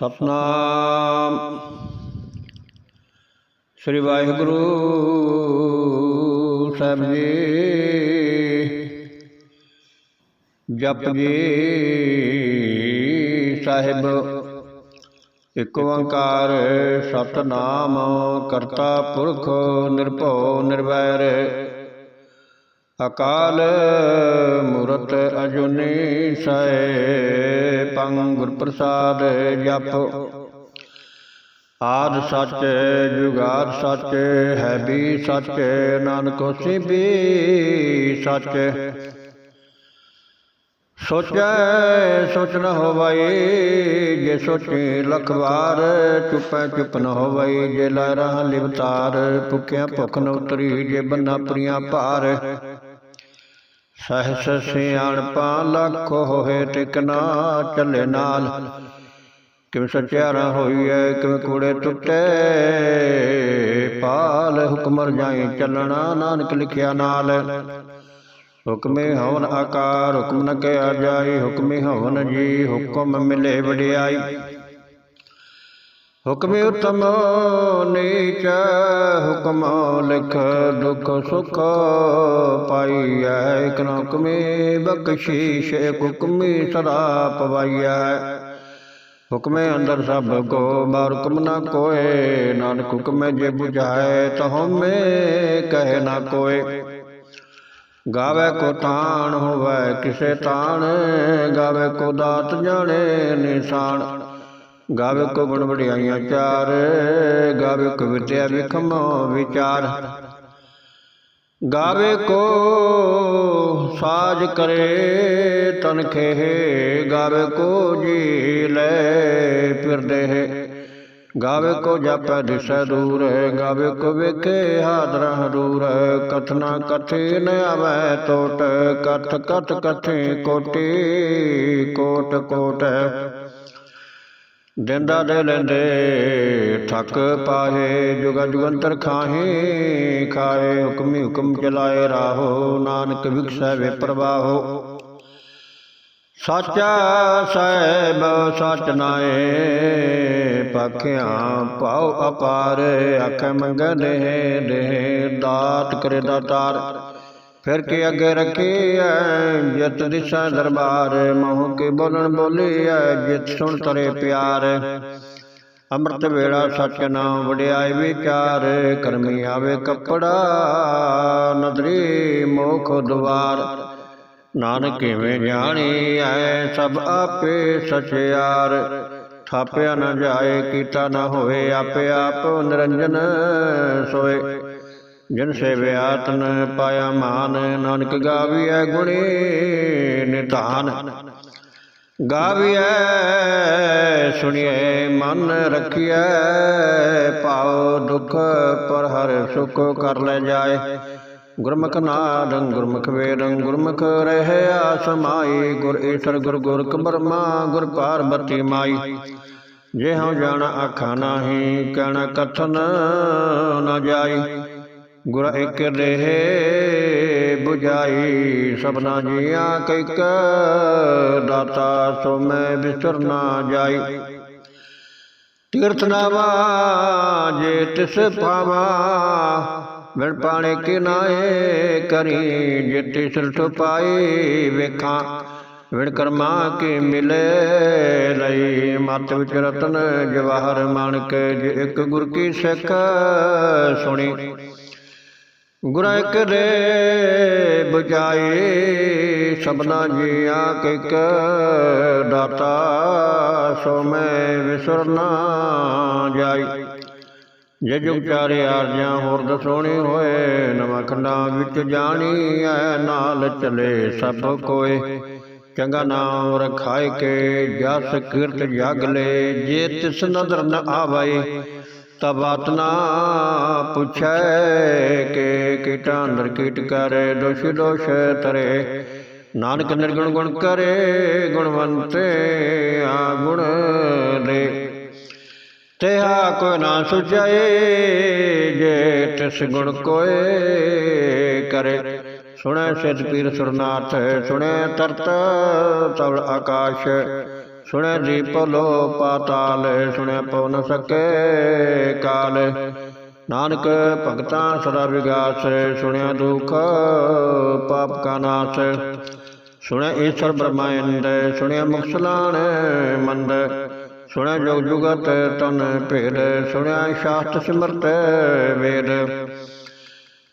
ਸਤਨਾਮ। ਸ੍ਰੀ ਵਾਹਿਗੁਰੂ ਸਾਹਿਬ ਜੀ। ਜਪ ਜੀ ਸਾਹਿਬ, ਇਕ ਓੰਕਾਰ ਸਤਨਾਮ ਕਰਤਾ ਪੁਰਖ ਨਿਰਭਉ ਨਿਰਵੈਰ। ਅਕਾਲ ਮੂਰਤ ਅਜੁਨੀ ਸੈ ਪੰਗ ਗੁਰ ਪ੍ਰਸਾਦ ਜਪ। ਆਦ ਸੱਚ, ਜੁਗਾਦ ਸੱਚ, ਹੈ ਵੀ ਸੱਚ, ਨਾਨਕ ਹੋਸੀ ਵੀ ਸੱਚ। ਸੋਚੈ, ਸੋਚ ਨ ਹੋਵਈ, ਜੇ ਸੋਚੇ ਲਖ ਵਾਰ, ਚੁਪੈ ਚੁਪ ਨ ਹੋਵਈ, ਜੇ ਲਹਿਰਾਂ ਲਿਵਤਾਰ, ਭੁੱਖਿਆ ਭੁੱਖ ਨ ਉਤਰੀ, ਜੇ ਬੰਨਾ ਪ੍ਰੀਆਂ ਭਾਰ। ਸਹਸ ਸਿਆਣਪਾ ਲੱਖ ਹੋਏ ਟਿਕਣਾ ਚੱਲੇ ਨਾਲ। ਕਿਵੇਂ ਸਚਿਆਰਾ ਹੋਈਐ, ਕਿਵੇਂ ਕੂੜੇ ਟੁੱਟੇ, ਪਾਲ ਹੁਕਮਰ ਜਾਈ ਚੱਲਣਾ ਨਾਨਕ ਲਿਖਿਆ ਨਾਲ। ਹੁਕਮੇ ਹਵਨ ਆਕਾਰ, ਹੁਕਮ ਨ ਕਿਆ ਜਾਈ, ਹੁਕਮੇ ਹਵਨ ਜੀ, ਹੁਕਮ ਮਿਲੇ ਵਡਿਆਈ। ਹੁਕਮੇ ਉਤਮ ਨੀਚ, ਹੁਕਮ ਲਿਖ, ਦੁਖ ਸੁਖ ਪਾਈਐ। ਇਕ ਨ ਹੁਕਮੇ ਬਖਸ਼ੀਸ਼ ਹੁਕਮੇ ਸਦਾ ਪਵਾਈਐ। ਹੁਕਮੇ ਅੰਦਰ ਸਭ ਕੋ, ਬਾਹਰ ਹੁਕਮ ਨਾ ਕੋਏ। ਨਾਨਕ ਹੁਕਮੇ ਜੇ 부ਝਾਏ ਤਹੁ ਮੇ ਕਹਿ ਨਾ ਕੋਏ। ਗਾਵੇ ਕੋ ਤਾਣ ਹੋਵੇ, ਕਿਸੇ ਤਾਣ, ਗਾਵੇ ਕੋ ਦਾਤ ਜਾਣੇ ਨਿਸ਼ਾਨ। ਗਾਵੇ ਕੋ ਗੁਣ ਵਡਿਆਈਆਂ ਚਾਰ, ਗਾਵੇ ਕੋ ਵਿਦਿਆ ਵਿਖਮ ਵਿਚਾਰ। ਗਾਵੇ ਕੋ ਸਾਜ ਕਰੇ ਤਨ ਖੇ ਗਾਵੇ ਕੋ ਜੀ ਲੈ ਫਿਰਦੇ ਹੈ। ਗਾਵੇ ਕੋ ਜਪੈ ਦਿਸੈ ਦੂਰ, ਗਾਵੇ ਕੋ ਵੇਖੇ ਹਾਦਰਾ ਹਦੂਰ। ਕਥਨਾ ਕਥੇ ਨ ਆਵੈ ਟੋਟ ਕਥ ਕਥ ਕਥੇ ਕੋਟੀ, ਕੋਟ ਕੋਟ। ਦਿੰਦਾ ਦੇ ਲੈਂਦੇ, ਠੱਕ ਪਾਹੇ ਜੁਗਾ ਜੁਗੰਤਰ ਖਾਹੇ ਖਾਏ ਹੁਕਮੀ ਹੁਕਮ ਚਲਾਏ ਰਾਹੋ, ਨਾਨਕ ਵਿਖਸੈ ਵੇ ਪ੍ਰਵਾਹੋ। ਸਾਚਾ ਸਾਹਿਬ, ਸਚ ਨਾਏ ਪਖਿਆਂ ਪਾਉ ਅਪਾਰ ਅੱਖ ਮੰਗੈ ਦੇ ਦੇਹ ਦਾਤ ਕਰੇ ਦਾਤਾਰ। ਫਿਰ ਕੇ ਅੱਗੇ ਰੱਖੀਐ, ਜਿਤ ਦਿਸ਼ਾ ਦਰਬਾਰ, ਮੋਹ ਕੇ ਬੋਲਣ ਬੋਲੀਐ, ਜਿਤ ਸੁਣ ਤਰੇ ਪਿਆਰ। ਅੰਮ੍ਰਿਤ ਵੇਲਾ ਸਚ ਨਾਮ ਵਡਿਆਈ ਵਿਚਾਰ, ਕਰਮੀ ਆਵੇ ਕੱਪੜਾ, ਨਦਰੀ ਮੋਖ ਦੁਆਰ ਨਾਨਕ ਕਿਵੇਂ ਜਾਣੀ ਐ ਸਭ ਆਪੇ ਸਚਿਆਰ ਥਾਪਿਆ ਨਾ ਜਾਏ, ਕੀਤਾ ਨਾ ਹੋਏ ਆਪੇ ਆਪ ਨਿਰੰਜਨ ਸੋਏ। ਜਿਨ ਸੇਵਿਆ ਤਨ ਪਾਇਆ ਮਾਨ, ਨਾਨਕ ਗਾਵੀਐ ਗੁਣੀ ਨਿਧਾਨ। ਗਾਵੀਐ ਸੁਣੀਏ ਮਨ ਰਖੀਐ ਪਾਉ ਦੁਖ ਪਰ ਹਰ ਸੁਖ ਕਰ ਲੈ ਜਾਏ। ਗੁਰਮੁਖ ਨਾਦੰ ਗੁਰਮੁਖ ਵੇਦੰ, ਗੁਰਮੁਖ ਰਹਿਆ ਸਮਾਈ, ਗੁਰ ਈਸ਼ਰ ਗੁਰ ਗੁਰਕ ਬਰਮਾ, ਗੁਰ ਪਾਰਬਤੀ ਮਾਈ। ਜੇ ਹਉ ਜਾਣ ਆਖਾ ਨਾਹੀ, ਕਹਿਣਾ ਕਥਨ ਨ ਜਾਈ। ਗੁਰ ਇਕ ਦੇਹ 부ਝਾਈ ਸਭਨਾ ਜੀਆਂ ਕੈਕ ਦਾਤਾ ਸੋ ਮੈਂ ਵਿਸਰ ਨਾ ਜਾਈ। ਤੀਰਥ ਨਾਵਾ, ਜੇ ਤਿਸ ਪਾਵਾ ਵਿਣ ਪਾਣੇ ਕਿ ਨਾਏ ਕਰੀ ਜੇ ਤਿਸ ਪਾਈ ਵੇਖਾਂ ਵਿਣ ਕਰਮਾ ਕੇ ਮਿਲੇ ਲਈ, ਮਤ ਵਿਚ ਰਤਨ ਜਵਾਹਰ ਮਾਨਕ, ਜੇ ਇੱਕ ਗੁਰ ਕੀ ਸਿੱਖ ਸੁਣੀ। ਗੁਰ ਇੱਕ ਦੇ ਬੁਝਾਏ ਸਭਨਾ ਜੀਆ ਕਿਕ ਦਾਤਾ ਸੋ ਮੈਂ ਵਿਸਰ ਨਾ ਜਾਈ। ਜੇ ਜੁਗ ਚਾਰੇ ਆਰਜਾਂ ਹੋਰ ਦਸੋਣੀ ਹੋਏ ਨਵਾਂ ਖੰਡਾਂ ਵਿੱਚ ਜਾਣੀ ਐ ਨਾਲ ਚਲੇ ਸਭ ਕੋਏ। ਚੰਗਾ ਨਾਮ ਰਖਾਇ ਕੇ ਜਸ ਕੀਰਤ ਜਗ ਲੈ ਜੇ ਤਿਸ ਨਦਰ ਨ ਆਵੈ ਤਬ ਆਤਨਾ ਪੁੱਛੈ ਕੇ ਕੀਟਾਂ ਅੰਦਰ ਕੀਟ ਕਰੇ, ਦੋਸ਼ ਦੋਸ਼ ਤਰੇ ਨਾਨਕ ਨਿਰਗੁਣ ਗੁਣ ਕਰੇ, ਗੁਣਵੰਤੇ ਆ ਗੁਣ ਦੇ। ਤੇਹਾ ਕੋ ਨਾ ਸੁਝਾਏ, ਜੇ ਤਿਸ ਗੁਣ ਕੋਏ ਕਰੇ। ਸੁਣੈ ਸਿਧ ਪੀਰ ਸੁਰਨਾਥ, ਸੁਣੈ ਤਰਤ ਤਵ ਆਕਾਸ਼। ਸੁਣਿਆ ਜੀ ਲੋ ਪਾਤਾਲ ਸੁਣਿਆ ਪਵਨ ਸਕੇ ਕਾਲ। ਨਾਨਕ ਭਗਤਾਂ ਸਦਾ ਵਿਗਾਸ, ਸੁਣਿਆ ਦੁਖ ਪਾਪ ਕਾ ਨਾਸ। ਸੁਣਿਆ ਈਸ਼ਵਰ ਬ੍ਰਹਮਾਇੰਦ ਸੁਣਿਆ ਮੁਕਸਲਾਣ ਮੰਦ। ਸੁਣਿਆ ਜੁਗ ਜੁਗਤ ਤਨ ਭੇਦ, ਸੁਣਿਆ ਸ਼ਾਸਤ ਸਿਮਰਤ ਵੇਦ।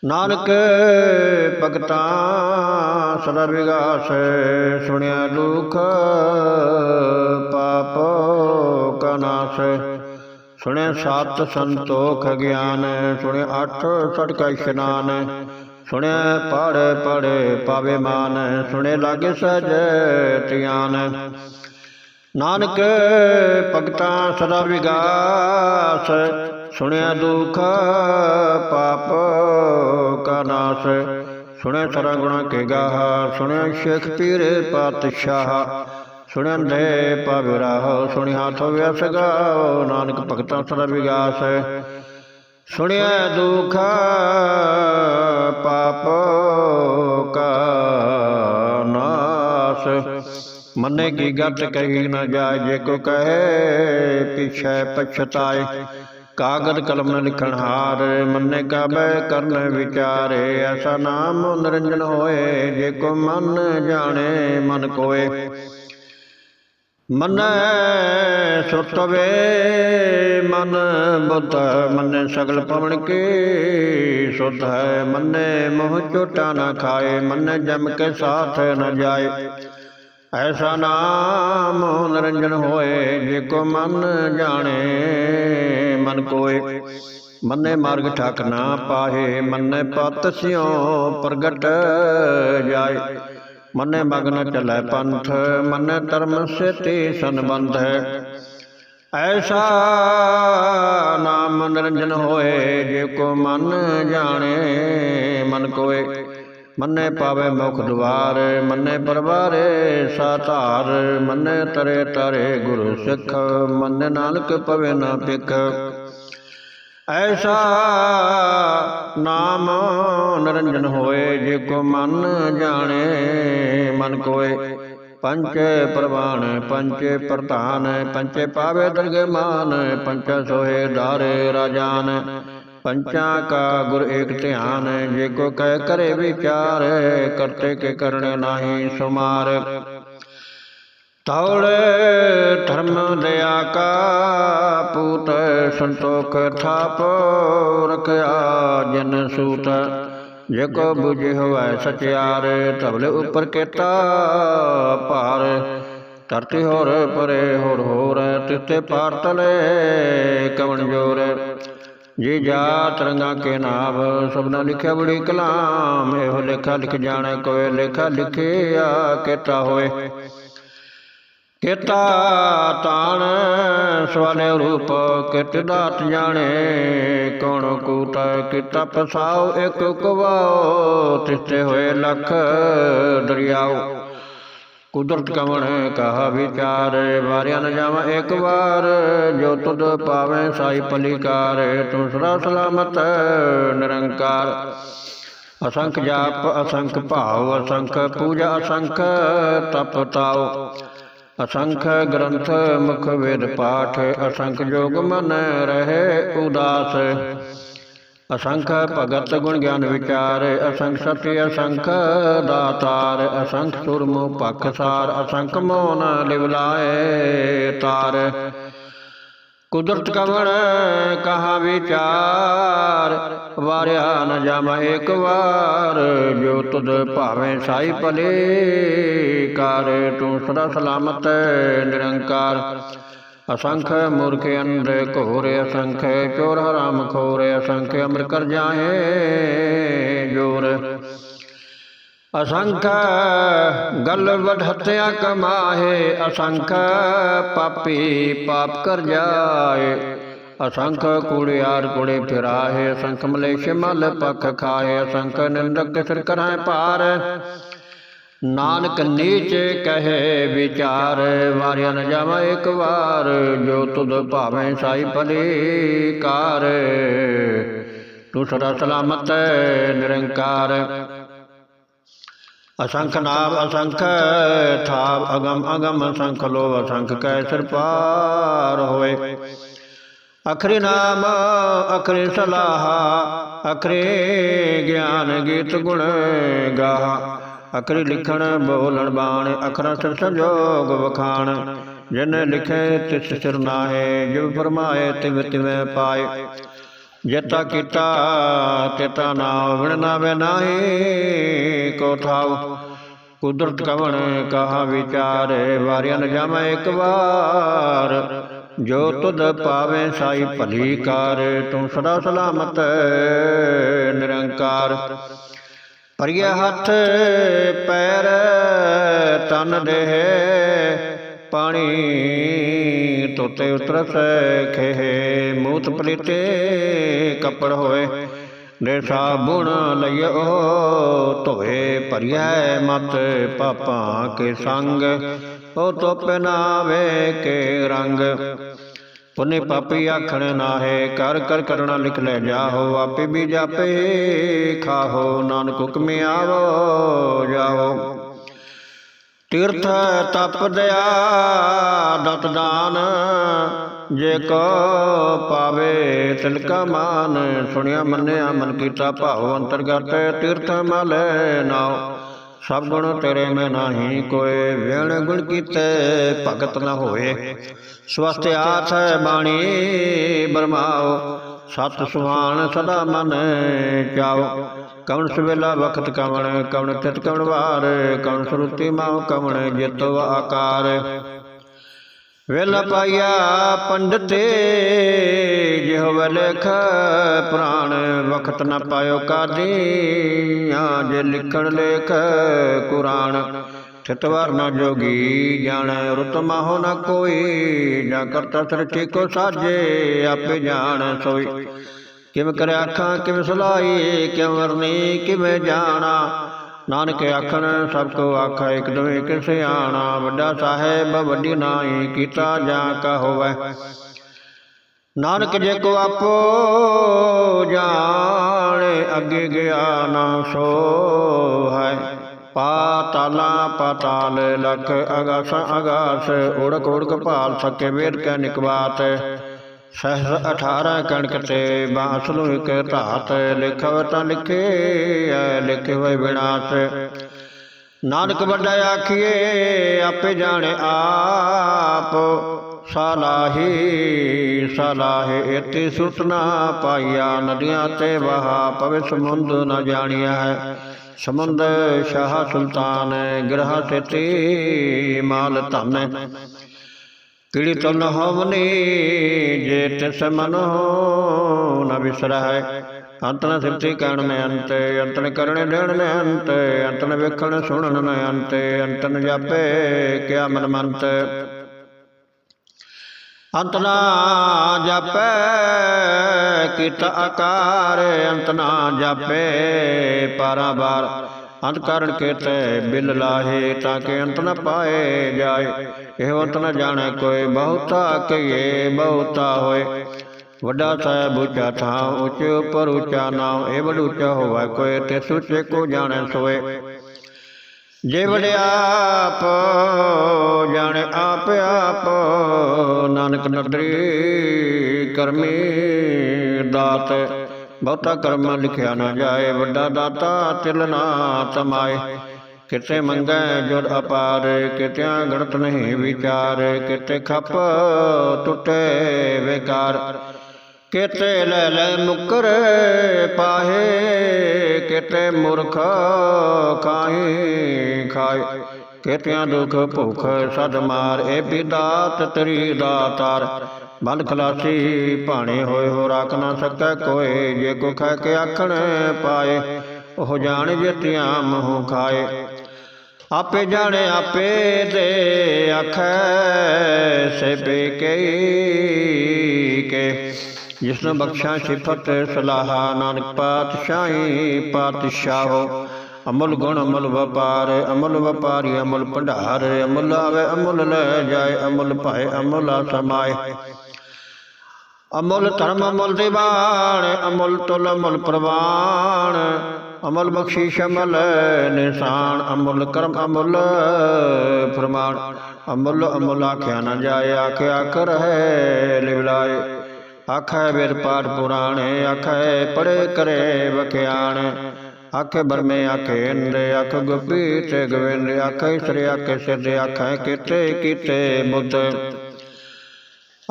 ਨਾਨਕ ਭਗਤਾਂ ਸਦਾ ਵਿਗਾਸ ਸੁਣਿਆ ਦੁਖ, ਪਾਪ ਕਾ ਨਾਸ। ਸੁਣਿਆ ਸਤ ਸੰਤੋਖ ਗਿਆਨ, ਸੁਣਿਆ ਅੱਠ ਸਟਕਾ ਇਸ਼ਨਾਨ। ਸੁਣਿਆ ਪੜ ਪੜ ਪਾਵੇ ਮਾਨ ਸੁਣੇ ਲਾਗੇ ਸਜ ਧਿਆਨ। ਨਾਨਕ ਭਗਤਾਂ, ਸਦਾ ਵਿਗਾਸ ਸੁਣਿਆ ਦੁਖ ਪਾਪ ਕਾ ਨਾਸ। ਸੁਣਿਆ ਸਰਾ ਗੁਣਾ ਕੇ ਗਾਹ। ਸੁਣਿਆ ਸ਼ੇਖ ਪੀਰ ਪਾਤਸ਼ਾਹ। ਸੁਣਿਆ ਦੇ ਪਾਵੇ ਰਾਹ। ਸੁਣਿਆ ਹੱਥ ਵਿਅਸ ਗਾਓ ਨਾਨਕ ਭਗਤਾਂ ਸਦਾ ਵਿਗਾਸ ਸੁਣਿਆ ਦੁਖ ਪਾਪ ਕਾ ਨਾਸ। ਮੰਨੇ ਕੀ ਗੱਤ ਕਹੀ ਨਾ ਜਾਏ। ਜੇ ਕੋ ਕਹੇ ਪਿਛੈ ਪਛਤਾਏ। ਕਾਗਦ ਕਲਮ ਨ ਲਿਖਣ ਹਾਰ, ਮੰਨੇ ਕਾ ਕਰਨ ਵਿਚਾਰੇ। ਐਸਾ ਨਾਮ ਨਿਰੰਜਨ ਹੋਏ, ਜੇ ਕੋ ਮਨ ਜਾਣੇ, ਮਨ ਕੋਏ। ਮਨ ਸੁਰਤ ਵੇ, ਮਨ ਬੁੱਧ, ਮਨ ਸਗਲ ਪਵਨ ਕੀ। ਸੁਧ ਹੈ ਮੰਨੇ ਮੋਹ ਝੋਟਾ ਨਾ ਖਾਏ, ਮਨ ਜਮ ਕੇ ਸਾਥ ਨ ਜਾਏ। ਐਸਾ ਨਾਮ ਨਿਰੰਜਨ ਹੋਏ ਜੇ ਕੋ ਮਨ ਜਾਣੇ, ਮਨ ਕੋਏ। ਮੰਨੇ ਮਾਰਗ ਠਾਕ ਨਾ ਪਾਹੇ, ਮੰਨੇ ਪਤ ਸਿਓ ਪ੍ਰਗਟ ਜਾਏ। ਮੰਨੇ ਮਗਨ ਚਲੇ ਪੰਥ, ਮੰਨੇ ਧਰਮ ਸੇਤੀ ਸੰਬੰਧ ਹੈ। ਐਸਾ ਨਾਮ ਨਿਰੰਜਨ ਹੋਏ ਜੇ ਕੋ ਮਨ ਜਾਣੇ, ਮਨ ਕੋਏ। ਮੰਨੇ ਪਾਵੇ ਮੁਖ ਦੁਆਰ ਮੰਨੇ ਪਰਵਾਰੇ ਸਾਧਾਰ, ਮੰਨੇ ਤਰੇ ਤਰੇ ਗੁਰੂ ਸਿੱਖ, ਮੰਨੇ ਨਾਨਕ ਪਵੇ ਨਾ ਪਿਖ ਐਸਾ ਨਾਮ ਨਿਰੰਜਨ ਹੋਏ, ਜੇ ਕੋ ਮਨ ਜਾਣੇ, ਮਨ ਕੋਏ। ਪੰਚ ਪ੍ਰਵਾਨ, ਪੰਚੇ ਪ੍ਰਧਾਨ, ਪੰਚੇ ਪਾਵੇ ਦਰਗੇ ਮਾਨ ਪੰਚ ਸੋਹੇ ਦਾਰੇ ਰਾਜਾਨ। ਪੰਚਾ ਕਾ ਗੁਰ ਏਕ ਧਿਆਨ, ਜੇ ਕੋ ਕਹਿ ਕਰੇ ਵਿਚਾਰ ਕਰਤੇ ਕੇ ਕਰਨੇ ਨਾਹੀ ਸੁਮਾਰ। ਤੌੜ ਧਰਮ ਦਇਆ ਕਾ ਪੂਤ, ਸੰਤੋਖ ਥਾਪ ਰਖਿਆ ਜਨ ਸੂਤ। ਜੇ ਕੋ ਬੁਝੇ ਹੋਵੇ ਸਚਿਆਰ ਤਬਲੇ ਉੱਪਰ ਕੇਤਾ ਭਾਰ। ਧਰਤੀ ਹੋਰ ਪਰੇ ਹੋਰ ਹੋਰ, ਤਿਤੇ ਪਾਰ ਤਲੇ ਕਵਣ ਜੋਰ। ਜੀ ਜਾਤ ਰੰਗਾ ਕੇ ਨਾਭ ਸਭਨਾ ਲਿਖਿਆ ਬੜੀ ਕਲਾਮ ਇਹੋ ਲੇਖਾ ਲਿਖ ਜਾਣੇ ਕੋਏ ਲੇਖਾ ਲਿਖਿਆ ਕੇਤਾ ਹੋਏ। ਕਿਤਾ ਤਾਣ ਸਵਾਲੇ ਰੂਪ ਕਿਤ ਦਾਤ ਜਾਣੇ ਕੌਣ ਕੂਟ ਕਿਤਾ ਪਸਾਉ ਇੱਕ ਕਵਾਓ ਤਿਸਤੇ ਹੋਏ ਲਖ ਦਰਿਆਓ। ਕੁਦਰਤ ਕਵਣ ਕਹਾ ਵਿਚਾਰ, ਵਾਰਿਆ ਨ ਜਾਵਾਂ ਇੱਕ ਵਾਰ, ਜੋ ਤੁਧ ਪਾਵੇਂ ਸਾਈ ਪਲਿਕਾਰ ਤੂੰ ਸਦਾ ਸਲਾਮਤ ਨਿਰੰਕਾਰ। ਅਸੰਖ ਜਾਪ, ਅਸੰਖ ਭਾਵ, ਅਸੰਖ ਪੂਜਾ, ਅਸੰਖ ਤਪ ਤਾਉ। ਅਸੰਖ ਗ੍ਰੰਥ, ਮੁਖ ਵੇਦ ਪਾਠ, ਅਸੰਖ ਜੋਗ ਮਨ ਰਹੇ ਉਦਾਸ। ਅਸੰਖ ਭਗਤ ਗੁਣ ਗਿਆਨ ਵਿਚਾਰ, ਅਸੰਖ ਸਤਿ, ਅਸੰਖ ਦਾਤਾਰ, ਅਸੰਖ ਸੁਰਮੁ ਪਖਸਾਰ ਅਸੰਖ ਮੋਨ ਲਿਵਲਾਏ ਤਾਰ। ਕੁਦਰਤ ਕਵਣ ਕਹਾ ਵਿਚਾਰ, ਵਾਰਿਆ ਨ ਜਮ ਇੱਕ ਵਾਰ, ਜੋ ਤੁਧ ਭਾਵੇਂ ਸਾਈ ਭਲੇ ਕਰ, ਤੂੰ ਸਦਾ ਸਲਾਮਤ ਨਿਰੰਕਾਰ। ਅਸੰਖ ਮੂਰਖ ਅੰਧ ਘੋਰ, ਅਸੰਖ ਚੋਰ ਹਰਾਮ ਖੋਰੇ, ਅਸੰਖ ਅਮਰ ਕਰ ਜਾਏ ਜੋਰ। ਅਸੰਖ ਗਲ ਵਡ ਹੱਤਿਆ ਕਮਾਹੇ, ਅਸੰਖ ਪਾਪੀ ਪਾਪ ਕਰ ਜਾਏ। ਅਸੰਖ ਕੂੜਿਆਰ ਕੁੜੇ ਫਿਰਾਹੇ, ਅਸੰਖ ਮਲੇਸ਼ ਮਲ ਪਖ ਖਾਏ ਅਸੰਖ ਨਿੰਦਕ ਸਿਰ ਕਰਾਏ ਪਾਰ। ਨਾਨਕ ਨੀਚ ਕਹੇ ਵਿਚਾਰ, ਵਾਰਿਆ ਨ ਜਾਵਾ ਇੱਕ ਵਾਰ, ਜੋ ਤੁਧ ਭਾਵੇਂ ਸਾਈ ਭਲੇ ਕਾਰ ਤੂੰ ਸਦਾ ਸਲਾਮਤ ਨਿਰੰਕਾਰ। ਅਸੰਖ ਨਾਮ ਅਸੰਖ, ਥਾਪ ਅਗਮ ਅਗਮ, ਅਸੰਖ ਲੋ ਅਸੰਖ ਕੈ ਸਿਰ ਪਾਰ ਹੋਏ ਅਖਰੀ ਨਾਮ, ਅਖਰੀ ਸਲਾਹਾ, ਅਖਰੀ ਗਿਆਨ ਗੀਤ ਗੁਣ ਗਾਹਾ। ਅਖਰੀ ਲਿਖਣ ਬੋਲਣ ਬਾਣ, ਅਖਰਾਂ ਸਿਰ ਸੰਜੋਗ ਵਖਾਣ। ਜਿਨ ਲਿਖੇ ਤਿਸ ਸਿਰ ਨਾਹੇ ਜਿਵ ਫਰਮਾਏ ਤਿਵ ਤਿਵੇਂ ਪਾਏ। ਜੇਤਾ ਕੀਤਾ, ਤੇਤਾ ਨਾਮ ਵਿਣ ਨਾਵੇ ਨਾਹੀ ਕੋ ਥਾਉ ਕੁਦਰਤ ਕਵਣ ਕਹਾ ਵਿਚਾਰ, ਵਾਰਿਆ ਨ ਜਾਮੈ ਇੱਕ ਵਾਰ। ਜੋ ਤੁਧ ਪਾਵੇ ਸਾਈ ਭਲੀ ਕਾਰ, ਤੂੰ ਸਦਾ ਸਲਾਮਤ ਨਿਰੰਕਾਰ। ਪਰਿਆ ਹੱਥ ਪੈਰ ਤਨ ਦੇਹ ਪਾਣੀ ਤੋਤੇ ਉਤਰਸ ਖੇ ਮੂਤ ਪਲੀਤੇ ਕੱਪੜ ਹੋਏ। ਦੇ ਸਾਬੁਣ ਲਈਓ ਧੋਏ ਭਰਿਆ ਮਤ ਪਾਪਾਂ ਕੇ ਸੰਗ। ਉਹ ਤੋ ਪਹਿਨਾਵੇ ਕੇ ਰੰਗ। ਪੁਨੇ ਪਾਪੀ ਆਖਣ ਨਾਹੇ ਕਰ ਕਰ ਕਰਣਾ ਲਿਖ ਲੈ ਜਾਹੋ ਆਪੇ ਵੀ ਜਾਪੇ ਖਾਹੋ ਨਾਨਕ ਹੁਕਮੇ ਆਵੋ ਜਾਹੋ ਤੀਰਥ ਤਪ ਦਇਆ ਦਤ ਦਾਨ ਜੇ ਕੋ ਪਾਵੇ ਤਿਲਕਾ ਮਾਨ ਸੁਣਿਆ ਮੰਨਿਆ ਮਨ ਕੀਤਾ ਭਾਵ ਅੰਤਰਗਤ ਤੀਰਥ ਮਲ ਨਾਉ। ਸਭ ਗੁਣ ਤੇਰੇ ਮੈਂ ਨਾਹੀ ਕੋਏ ਵਿਣ ਗੁਣ ਕੀਤੇ ਭਗਤ ਨ ਹੋਏ। ਸਵਸਤ ਆਥ ਬਾਣੀ ਬਰਮਾਓ, ਸਤ ਸੁਹਾਣ ਸਦਾ ਮਨ ਚਾਓ। ਕਵਣ ਸਵੇਲਾ ਵਖਤ ਕਵਣ ਕਵਣ ਤਿਤ ਕਵਣ ਵਾਰ, ਕਵਣ ਸੁਰਤੀ ਮਾਉ ਕਵਣ ਜਿਤੋ ਆਕਾਰ। ਵੇਲਾ ਪਾਇਆ ਪੰਡਤੇ ਜਿਹੋ ਲਖ, ਪ੍ਰਾਣ ਵਖਤ ਨ ਪਾਇਓ ਕਾਦੀਆਂ, ਜੇ ਲਿਖਣ ਲੇਖ, ਕੁਰਾਨ ਠਤਵਾਰ ਨਾ ਜੋਗੀ, ਜਾਣੈ ਰੁਤ ਮਾਹੋ ਨ ਕੋਈ ਜਾਂ ਕਰਤਾ ਸ੍ਰਿਸ਼ਟੀ ਕੋ ਸਾਜੇ, ਆਪੇ ਜਾਣ ਸੋਈ। ਕਿਵੇਂ ਕਰੇ ਆਖਾਂ ਕਿਵੇਂ ਸੁਲਾਈ, ਕਿਵੇਂ ਵਰਨੀ, ਕਿਵੇਂ ਜਾਣਾ। ਨਾਨਕ ਆਖਣ, ਸਭ ਕੋ ਆਖਾ, ਇਕ ਦਵੇ ਕਿਸ ਆਣਾ। ਵੱਡਾ ਸਾਹਿਬ, ਵੱਡੀ ਨਾਈ, ਕੀਤਾ ਜਾ ਕਾ ਹੋਵੇ। ਨਾਨਕ ਜੇ ਕੋ ਆਪੋ ਜਾਣੇ, ਅੱਗੇ ਗਿਆ ਨਾ ਸੋ ਹੈ ਪਾਤਾਲਾ ਪਾਤਾਲ ਲਖ ਅਗਾਸ ਅਗਾਸ, ਉੜਕ ਉੜਕ ਭਾਲ ਸਕੇ ਵੇਦ ਕੈ ਨਿਕਵਾਤ ਸਹਸ 18 ਕਣਕ ਤੇ ਬਾਸ ਨੂੰ ਇਕ ਧਾਤ, ਲਿਖਵ ਤਾਂ ਲਿਖੇ ਐ, ਲਿਖੇ ਹੋਏ ਵਿਨਾਸ਼ ਨਾਨਕ ਵੱਡਾ ਆਖੀਏ, ਆਪੇ ਜਾਣੇ ਆਪ। ਸਲਾਹੀ, ਸਲਾਹੇ ਇਤੇ ਸੁਤਨਾ ਪਾਈਆ, ਨਦੀਆਂ ਤੇ ਵਹਾ ਪਵੇ ਸਮੁੰਦ ਨ ਜਾਣਿਆ ਹੈ ਸਮੁੰਦ ਸ਼ਾਹ ਸੁਲਤਾਨ ਗ੍ਰਹ ਸੇਤੀ ਮਾਲ ਧਨ। ਕਿੜੀ ਤਨ ਹਵਨੀ, ਜੇ ਤਿਸ ਮਨ ਨ ਵਿਸਰਹਿ ਅੰਤ ਨ ਸਿਫਤੀ ਕਹਿਣ ਮੈਂ ਅੰਤ ਅੰਤ ਨ ਦੇਣ ਨੇ ਅੰਤ ਅੰਤ ਵੇਖਣ ਸੁਣਨ ਨ ਅੰਤ ਅੰਤ ਜਾਪੇ ਕਿਆ ਮਨ ਮੰਤ। ਅੰਤ ਨਾ ਜਾਪੈ, ਕੀਤਾ ਆਕਾਰ ਅੰਤ ਨਾ ਜਾਪੇ ਪਾਰਾਬਾਰ ਅੰਤ ਕਾਰਨ ਕੇਤੇ ਬਿਲ ਲਾਹੇ ਤਾਂ ਕਿ ਅੰਤ ਨ ਪਾਏ ਜਾਏ। ਇਹ ਅੰਤ ਨ ਜਾਣੈ ਕੋਈ ਬਹੁਤਾ ਕਹੀਏ, ਬਹੁਤਾ ਹੋਏ। ਵੱਡਾ ਸਾਹਿਬ ਉੱਚਾ ਥਾਂ, ਉੱਚੇ ਉਪਰ ਉੱਚਾ ਨਾਮ, ਇਹ ਵੱਡ ਉੱਚਾ ਹੋਵੇ, ਕੋਈ ਤੇ ਸੁਚੇ ਕੋ ਜਾਣੈ ਸੋਏ। ਜੇ ਵਡਿਆਪ ਜਾਣੇ ਆਪ ਆਪ, ਨਾਨਕ ਨਦਰੀ ਕਰਮੀ ਦਾਤ। ਬਹੁਤਾ ਕਰਮ ਲਿਖਿਆ ਨਾ ਜਾਏ, ਵੱਡਾ ਦਾਤਾ ਤਿਲ ਨਾ ਤਮਾਏ। ਕਿਤੇ ਮੰਗੈ ਜੁਰ ਅਪਾਰ, ਕਿਤਿਆਂ ਗਣਤ ਨਹੀਂ ਵਿਚਾਰ। ਕਿਤੇ ਖੱਪ ਟੁੱਟੇ ਵਿਕਾਰ। ਕਿਤੇ ਲੈ ਲੈ ਮੁਕਰ ਪਾਹੇ, ਕਿਤੇ ਮੁਰਖ ਖਾਏ ਖਾਏ ਕਿਤਿਆਂ ਦੁਖ ਭੁਖ ਸਦ ਮਾਰ ਏ ਬਿਦਾਤ ਤਰੀ ਦਾਤਾਰ। ਬਲ ਖਲਾਸੀ ਭਾਣੇ ਹੋਏ ਹੋ ਰਾਖ ਨਾ ਸਕੈ ਕੋਏ, ਜੇ ਕੋ ਖਾ ਕੇ ਆਖਣ ਪਾਏ, ਉਹ ਜਾਣ ਜਤਿਆਂ ਮੂੰਹ ਖਾਏ। ਆਪੇ ਜਾਣੇ ਆਪੇ ਦੇ ਆਖੈ ਸੇ ਬੇਕੇ ਕੇ। ਜਿਸਨੇ ਬਖਸ਼ਾ ਸਿਫਤ ਸਲਾਹਾ ਨਾਨਕ ਪਾਤਸ਼ਾਹੀ ਪਾਤਸ਼ਾਹੋ ਅਮਲ ਗੁਣ ਅਮਲ ਵਪਾਰ ਅਮਲ ਵਪਾਰੀ ਅਮਲ ਭੰਡਾਰ ਅਮਲ ਆਵੇ ਅਮਲ ਲੈ ਜਾਏ ਅਮਲ ਭਾਏ ਅਮਲ ਆ ਸਮਾਏ ਅਮਲ ਧਰਮ ਅਮਲ ਦੀਵਾਨ ਅਮਲ ਤੁਲ ਅਮਲ ਪ੍ਰਵਾਨ ਅਮਲ ਬਖਸ਼ੀਸ਼ ਅਮਲ ਨਿਸ਼ਾਨ ਅਮੁੱਲ ਕਰਮ ਅਮੁੱਲ ਫਰਮਾਨ ਅਮੁੱਲ ਅਮੁੱਲ ਆਖਿਆ ਨਾ ਜਾਏ ਆਖਿਆ ਕਰ ਹੈ ਲਿਵਲਾਏ ਆਖੈ ਵੇਦ ਪਾਠ ਪੁਰਾਣੇ, ਆਖੈ ਪੜੇ ਕਰੇ ਵਖਿਆਣ। ਆਖੇ ਬਰਮੇ, ਆਖੇ ਇੰਦੇ ਆਖ ਗੁਪੀ ਤੇ ਗੋਬਿੰਦ ਆਖੇ ਸ੍ਰੀ ਆਖੇ ਸਿੱਧ, ਆਖੇ ਕੀਤੇ ਕੀਤੇ ਬੁੱਧ।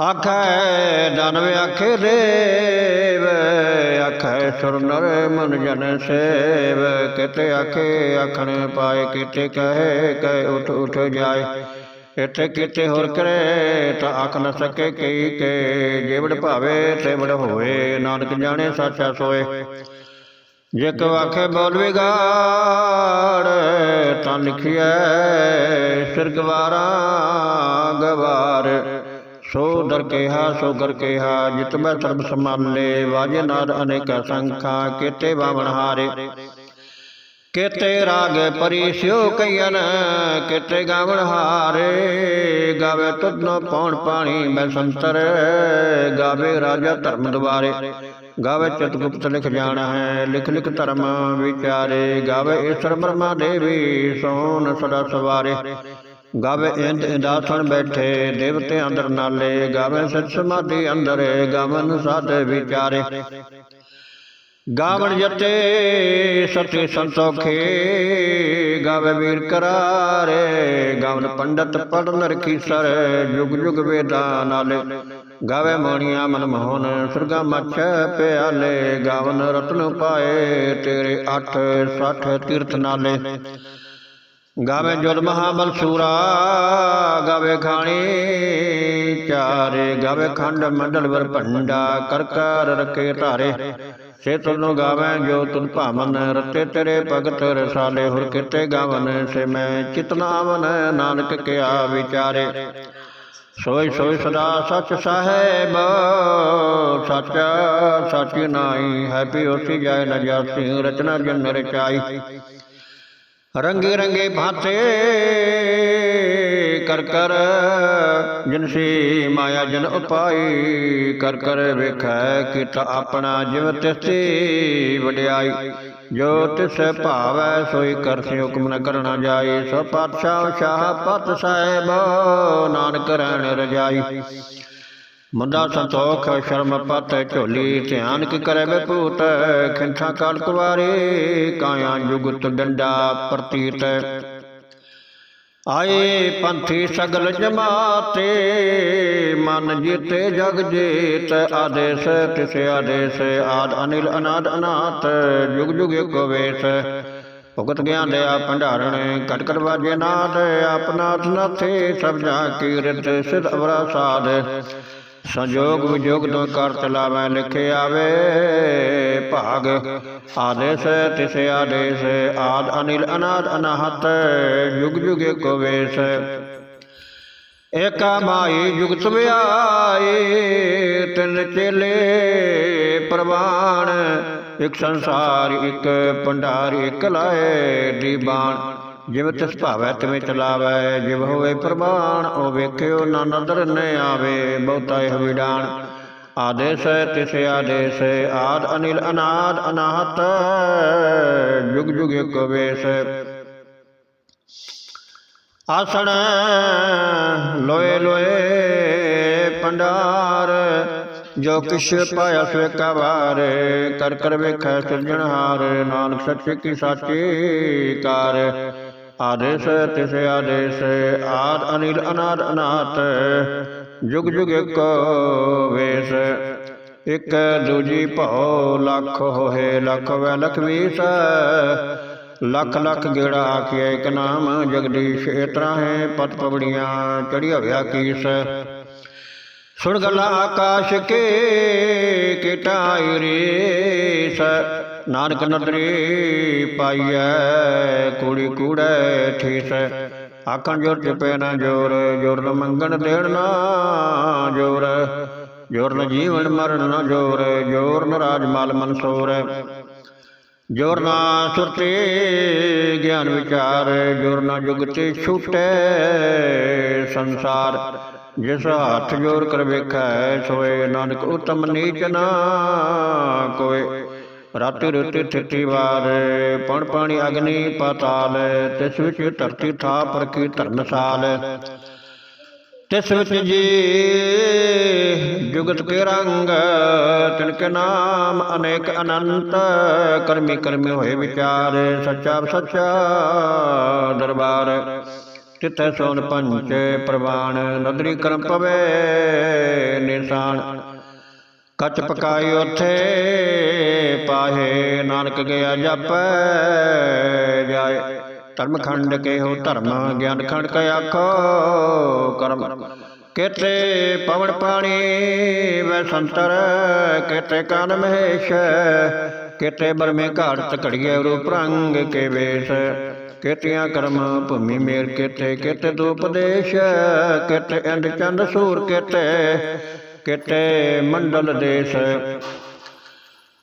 ਆਖੈ ਦਨਵ, ਆਖੇ ਦੇਵ, ਆਖੈ ਸੁਰ ਨਰ ਮਨ ਜਨ ਸੇਵ। ਕਿਤੇ ਆਖੇ, ਆਖਣ ਪਾਏ, ਕਿਤੇ ਕਹੇ, ਕਹਿ, ਉਠ ਉਠ ਜਾਏ। ਇਥੇ ਕਿਤੇ ਹੋਰ ਕਰੇ ਤਾਂ ਆਖ ਨ ਸਕੇ ਕੀ ਕੇ ਜੇਵੜ ਭਾਵੇ ਤੇ ਹੋਏ, ਨਾਨਕ ਜਾਣੇ ਸਾਚਾ ਸੋਏ। ਜੇ ਕੋ ਆਖੇ ਬੋਲ ਵਿਗਾੜ, ਤਾਂ ਲਿਖਿਐ ਸਿਰਗਵਾਰਾ ਗਵਾਰ। ਸੋ ਦਰ ਕੇਹਾ, ਸੋ ਕਰ ਕੇਹਾ, ਜਿਤ ਮੈਂ ਸਰਬ ਸਮਾਲੇ ਵਾਜੇ ਨਾਦ ਅਨੇਕ ਸੰਖਾ, ਕੀਤੇ ਬਾਵਣ ਹਾਰੇ। ਕੀਤੇ ਰਾਗ ਪਰੀ ਸਿਓ ਕਈਨ ਕੀਤੇ ਗਾਵਣ ਹਾਰੇ। ਗਾਵੇ ਤੁਧਨੋ ਪੌਣ ਪਾਣੀ, ਮੈਂ ਸੰਤਰ। ਗਾਵੇ ਰਾਜਾ ਧਰਮ ਦੁਆਰੇ, ਗਾਵੇ ਚਤਗੁਪਤ ਲਿਖ ਜਾਣਾ ਹੈ, ਲਿਖ ਲਿਖ ਧਰਮ ਵਿਚਾਰੇ। ਗਾਵੇ ਈਸ਼ਰ ਬ੍ਰਹਮਾ ਦੇਵੀ, ਸੋਨ ਸਦਾ ਸਵਾਰੇ। ਗਾਵੇ ਇੰਦ ਇੰਦਾਸਣ ਬੈਠੇ, ਦੇਵਤੇ ਅੰਦਰ ਨਾਲੇ। ਗਾਵੇ ਸਤ ਸਮਾਧੀ ਅੰਦਰ, ਗਾਵਨ ਸਾਧ ਵਿਚਾਰੇ। ਗਾਵਣ ਜਤੇ ਸਤੇ ਸੰਤੋਖੇ ਗਾਵੇ ਵੀਰ ਕਰਾਰੇ ਗਾਵਨ ਪੰਡਤ ਪੜਨ ਰਖੀ ਸਰ ਜੁਗ ਜੁਗ ਵੇਦਾਂ ਨਾਲੇ। ਗਾਵੇ ਮੋਣੀਆਂ ਮਨ ਮੋਹਨ ਸੁਰਗਾ ਮੱਛ ਪਿਆਲੇ ਗਾਵਨ ਰਤਨ ਪਾਏ ਤੇਰੇ 8 60 ਤੀਰਥ ਨਾਲੇ। ਗਾਵੇ ਜੁਦ ਮਹਾਬਲ ਸੂਰਾ ਗਾਵੇ ਖਾਣੀ ਚਾਰੇ ਗਾਵੇ ਖੰਡ ਮੰਡਲ ਵਰ ਭੰਡਾ ਕਰ ਕਰ ਰਕੇ ਧਾਰੇ। ਸੇ ਤੁਨੋ ਗਾਵੇ ਜੋ ਤੁਨ ਭਾਵਨ, ਰਤੇ ਤੇਰੇ ਭਗਤ ਰਸਾਲੇ ਹੁਰ ਕਿਤੇ ਗਾਵਨ, ਸੇ ਮੈਂ ਚਿਤਨਾਵਨ ਨਾਨਕ ਕਿਆ ਵਿਚਾਰੇ। ਸੋਈ ਸੋਈ ਸਦਾ ਸਚ ਸਾਹਿਬ, ਸਚ ਸਚ ਨਾਈ ਹੈ ਪੀ ਉਸੀ ਜਾਏ ਨ ਜਾਸੀ, ਰਚਨਾ ਜਨ ਰਚਾਈ। ਰੰਗੇ ਰੰਗੇ ਭਾਤੇ ਕਰ ਕਰ ਜਿਨਸੀ ਮਾਇਆ ਜਨ ਉਪਾਈ, ਕਰ ਕਰ ਵੇਖੈ ਕੀਤਾ ਆਪਣਾ ਜਿਵ ਤਿਸੀ ਵਡਿਆਈ। ਜੋ ਤਿਸ ਭਾਵੈ ਸੋਈ ਕਰਸੀ ਹੁਕਮ ਨ ਕਰਨਾ ਜਾਏ ਸੋ ਪਾਤਸ਼ਾਹ ਸ਼ਾਹ ਪਤ ਸਾਹਿਬ ਨਾਨਕ ਰਹਿਣ ਰਜਾਈ। ਮੁੰਡਾ ਸੰਤੋਖ, ਸ਼ਰਮ ਪਤ, ਝੋਲੀ ਧਿਆਨ ਕੀ ਕਰੇ ਬਪੂਤ ਖਿੰਠਾ ਕਾਲ ਕੁਵਾਰੇ, ਕਾਇਆ ਜੁਗਤ ਡੰਡਾ ਪ੍ਰਤੀਤ। ਆਏ ਪੰਥੀ ਸਗਲ ਜਮਾਤੇ ਮਨ ਜੀਤੇ ਜਗ ਜੀਤ ਆਦੇਸ਼ ਤਿਸ ਆਦੇਸ਼ ਆਦ ਅਨਿਲ ਅਨਾਦ ਅਨਾਥ ਜੁਗ ਜੁਗ ਏਕੋ ਵੇਸ। ਭੁਗਤ ਗਿਆਨ ਲਿਆ ਭੰਡਾਰਣ ਕਟ ਕਟ ਵਾਜੇ ਨਾਦ ਆਪਨਾਥ ਨਾਥੇ ਸਭ ਜਾ ਕੀ ਰਿਤ ਸਿਧ ਅਵਰਾ ਸਾਧ। ਸੰਜੋਗ ਵਿਜੋਗ ਤੋਂ ਕਰ ਚਲਾਵੈ ਲਿਖੇ ਆਵੇ। ਭਾਗ। ਆਦੇਸ਼ ਤਿਸ ਆਦੇਸ਼ ਆਦ ਅਨਿਲ, ਅਨਾਦ ਅਨਾਹਤ, ਜੁਗ ਜੁਗ ਏਕੋ ਵੇਸ। ਏਕਾ ਮਾਈ ਜੁਗਤ ਵਿਆਏ ਤਿੰਨ ਚੇਲੇ ਪ੍ਰਵਾਨ ਇੱਕ ਸੰਸਾਰ, ਇੱਕ ਭੰਡਾਰ, ਇੱਕ ਲਾਏ ਦੀਬਾਨ। ਜਿਵੇਂ ਤਿਸ ਭਾਵੈ, ਤਿਵੇਂ ਚਲਾਵੈ, ਜਿਵ ਹੋਵੇ ਪ੍ਰਮਾਣ, ਉਹ ਵੇਖਿਓ ਨਾ ਨਦਰ ਨ ਆਵੇ, ਬਹੁਤਾ ਇਹ ਵਿਡਾਣ। ਆਦੇਸ਼ ਤਿਸ ਆਦੇਸ਼ ਆਦ ਅਨਿਲ ਅਨਾਦ ਅਨਾਹਤ ਜੁਗ ਜੁਗ ਇੱਕ ਵੇਸ। ਆਸਣ ਲੋਏ ਲੋਏ ਪੰਡਾਰ ਜੋ ਕਿਛ ਪਾਇਆ ਸੋ ਕਵਾਰ ਕਰ ਕਰ ਵੇਖੈ ਸਿਰਜਣਹਾਰ ਨਾਨਕ ਸੱਚੇ ਕੀ ਸਾਚੀ ਕਾਰ। ਆਦੇਸ਼ ਤਿਸ ਆਦੇਸ਼ ਆਦ ਅਨਿਲ ਅਨਾਦ ਅਨਾਤ ਜੁਗ ਜੁਗ ਇੱਕ ਵੇਸ, ਇੱਕ ਦੂਜੀ ਭਉ, ਲੱਖ ਹੋਏ ਲੱਖ ਵੈ ਲਖ ਵੀਸ। ਲੱਖ ਲੱਖ ਗੇੜਾ ਆਖਿਆ ਇੱਕ ਨਾਮ, ਜਗਦੀਸ਼ ਇਤਰਾ ਹੈ, ਪਤ ਪਵੜੀਆਂ ਚੜਿਆ ਹੋਇਆ ਕੀਸ। ਸੁਣ ਗਲਾ ਆਕਾਸ਼ ਕੇ ਕਿਟਾਈ ਰੇਸ ਨਾਨਕ ਨਦਰੀ ਪਾਈਐ, ਕੁੜੀ ਕੂੜੈ ਠੀਸ। ਆਖਣ ਜੋਰ ਚਪੇ ਨਾ ਜੋਰ ਜੋਰ ਨ ਮੰਗਣ ਦੇਣ ਨਾ ਜੋਰ। ਜੋਰ ਨ ਜੀਵਨ ਮਰਨ ਨਾ ਜੋਰ ਜੋਰ ਨ ਰਾਜ ਮਾਲ ਮਨਸੂਰ ਜੋਰ ਨਾ ਸੁਰਤੇ ਗਿਆਨ ਵਿਚਾਰ, ਜੋਰ ਨਾ ਜੁਗਤੇ ਛੂਟੈ ਸੰਸਾਰ। ਜਿਸ ਹੱਥ ਜੋਰ ਕਰ ਵੇਖੈ, ਸੋਏ ਨਾਨਕ ਉਤਮ ਨੀਚ ਨਾ ਕੋਏ। ਰਾਤੀ ਰੁਤੀ ਥਿਤੀ ਵਾਰ, ਪਣ ਪਾਣੀ ਅਗਨੀ ਪਾਤਾਲ, ਤਿਸ ਵਿੱਚ ਧਰਤੀ ਥਾਪ ਰਖੀ ਧਰਮਸਾਲ ਤਿਸ ਵਿੱਚ ਜੀ ਜੁਗਤ ਕੇ ਰੰਗ, ਤਿਨ ਕੇ ਨਾਮ ਅਨੇਕ ਅਨੰਤ, ਕਰਮੀ ਕਰਮੀ ਹੋਏ ਵਿਚਾਰ, ਸੱਚਾ ਸੱਚਾ ਦਰਬਾਰ। ਤਿੱਥੈ ਸੋਨ ਪੰਚ ਪ੍ਰਵਾਨ ਨਦਰੀ ਕਰਮ ਪਵੇ ਨਿਸ਼ਾਨ। ਕੱਚ ਪਕਾਈ ਉਥੇ ਪਾਹੇ ਨਾਨਕ ਗਿਆ ਜਪੈ, ਜਾਏ ਧਰਮ ਖੰਡ ਕੇ ਹੋ ਧਰਮ, ਗਿਆਨ ਖੰਡ ਕੈ ਆਖੋ ਕਰਮ। ਕਿਤੇ ਪਵਨ ਪਾਣੀ ਵੈ ਸੰਤਰ, ਕੇਤੇ ਕਾਨ ਮਹੇਸ਼, ਕਿਤੇ ਬਰਮੇ ਘਾਟ ਘੜੀਏ ਰੂਪ ਰੰਗ ਕੇ ਵੇਸ਼। ਕੇਤਿਆਂ ਕਰਮ ਭੂਮੀ ਮੇਰ ਕਿਤੇ, ਕੇਤੇ ਦੂਪਦੇਸ਼ ਕਿਤੇ ਅੰਡ ਚੰਦ ਸੂਰ ਕਿਤੇ ਕਿਤੇ ਮੰਡਲ ਦੇਸ਼।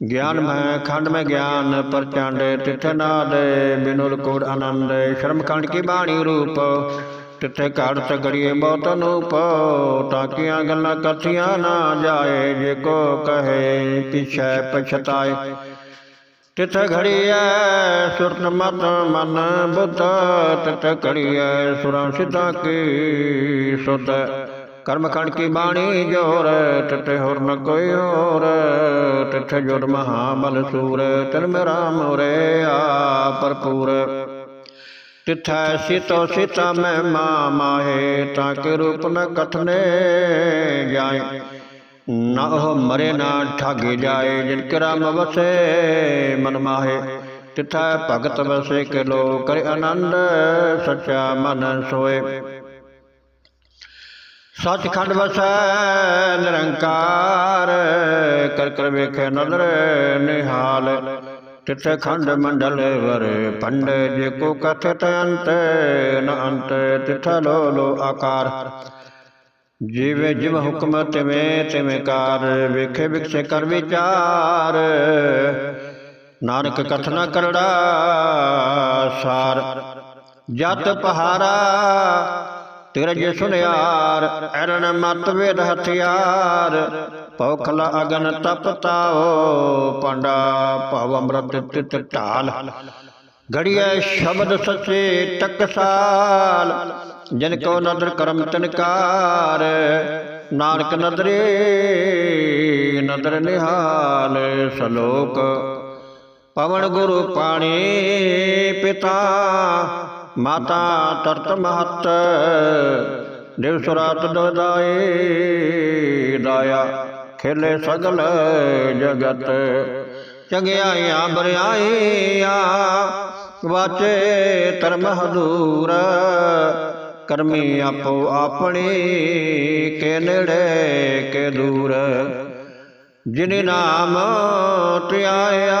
ਗਿਆਨ ਮੈਂ, ਖੰਡ ਮੈਂ ਗਿਆਨ ਪ੍ਰਚੰਡ ਤਿਥ ਨਾਦ, ਬਿਨੁਲ ਕੋੜ ਆਨੰਦ, ਸ਼ਰਮ ਖੰਡ ਕੀ ਬਾਣੀ ਰੂਪ ਤਿੱਥੇ ਘੜ ਤਗੜੀਏ ਬਹੁਤ ਅਨੂਪ ਤਾਕੀਆਂ ਗੱਲਾਂ ਕਥੀਆਂ ਨਾ ਜਾਏ, ਜੇ ਕੋ ਕਹੇ ਪਿਛੈ ਪਛਤਾਏ। ਤਿੱਥੇ ਘੜੀਐ, ਸੁਰਤ ਮਤ ਮਨ ਬੁੱਧ ਤਿੱਥੇ ਘੜੀਐ, ਸੁਰਾਂ ਸਿੱਧਾ ਕੀ ਸੁਧ। ਕਰਮ ਖੰਡ ਕੀ ਬਾਣੀ ਜੋਰ ਤਿੱਥੇ ਹੋਰ ਨ ਕੋਈ ਹੋਰ ਤਿੱਥੇ ਜੁਰ ਮਹਾਬਲ ਸੂਰ ਤਿਨ ਮੇ ਰਾਮ ਉਰੇ ਆ ਭਰਪੂਰ। ਤਿਥੈ ਸਿਤੋ ਸਿਤਾ ਮੈਂ ਮਾ ਮਾਹੇ ਤਾਂ ਕੇ ਰੂਪ ਨ ਕਥਨੇ ਜਾਏ। ਨਾ ਉਹ ਮਰੇ ਨਾ ਠਾਗੇ ਜਾਏ ਜਿਨ ਕਰਮ ਵਸੇ ਮਨ ਮਾਹੇ। ਤਿਥੈ ਭਗਤ ਵਸੇ ਕੇ ਲੋ ਕਰੇ ਆਨੰਦ ਸੱਚਾ ਮਨ ਸੋਏ। ਸੱਚਖੰਡ ਵਸੈ, ਨਿਰੰਕਾਰ, ਕਰ ਕਰ ਵੇਖੇ ਨਦਰ ਨਿਹਾਲ। ਤਿੱਥੇ ਖੰਡ ਮੰਡਲ ਵਰ ਪੰਡ, ਜੇ ਕੋ ਕਥਤ ਅੰਤ ਨ ਅੰਤ ਤਿਥ ਲੋ ਲੋ ਆਕਾਰ। ਜਿਵੇਂ ਜਿਵ ਹੁਕਮ ਤਿਵੇਂ ਤਿਵੇਂ ਕਾਰ, ਵੇਖੇ ਵਿਖਸੇ ਕਰ ਵਿਚਾਰ। ਨਾਨਕ ਕਥਨਾ ਕਰੜਾ ਤਿਰਜ ਜਤ ਸੁਨਿਆਰ ਐਰਨ ਮਤ ਵੇਦ ਹਥਿਆਰ। ਪੌਖਲਾ ਅਗਨ ਤਪਤਾਓ ਪੰਡਾ ਭਵ ਅੰਮ੍ਰਿਤ ਤਿਤ ਢਾਲ। ਘੜੀਐ ਸ਼ਬਦ ਸੱਚੇ ਟਕਸਾਲ, ਜਿਨ ਕੋ ਨਦਰ ਕਰਮ ਤਨਕਾਰ। ਨਾਨਕ ਨਦਰੇ, ਨਦਰ ਨਿਹਾਲ ਸਲੋਕ। ਪਵਨ ਗੁਰੂ ਪਾਣੀ ਪਿਤਾ ਮਾਤਾ ਤਰਤ ਮਹਤ, ਦਿਵਸ ਰਾਤ ਦੋਦਾਈ ਦਾਇਆ ਖੇਲੇ ਸਗਲ ਜਗਤ। ਚੰਗਿਆਈਆਂ ਬਰਿਆਈਆਂ ਵਾਚੇ ਧਰਮ ਹਦੂਰ ਕਰਮੀ ਆਪੋ ਆਪਣੀ ਕੇ ਨੇੜੇ, ਕੇ ਦੂਰ। ਜਿਨ ਨਾਮ ਧਿਆਇਆ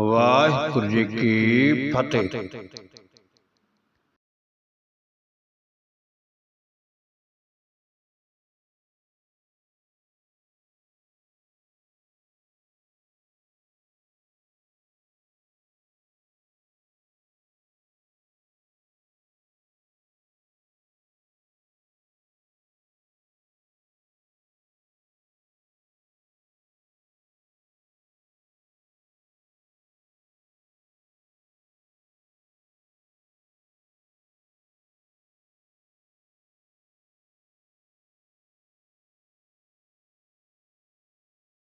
ਵਾਹਿਗੁਰੂ ਜੀ ਕੀ ਫਤਿਹ।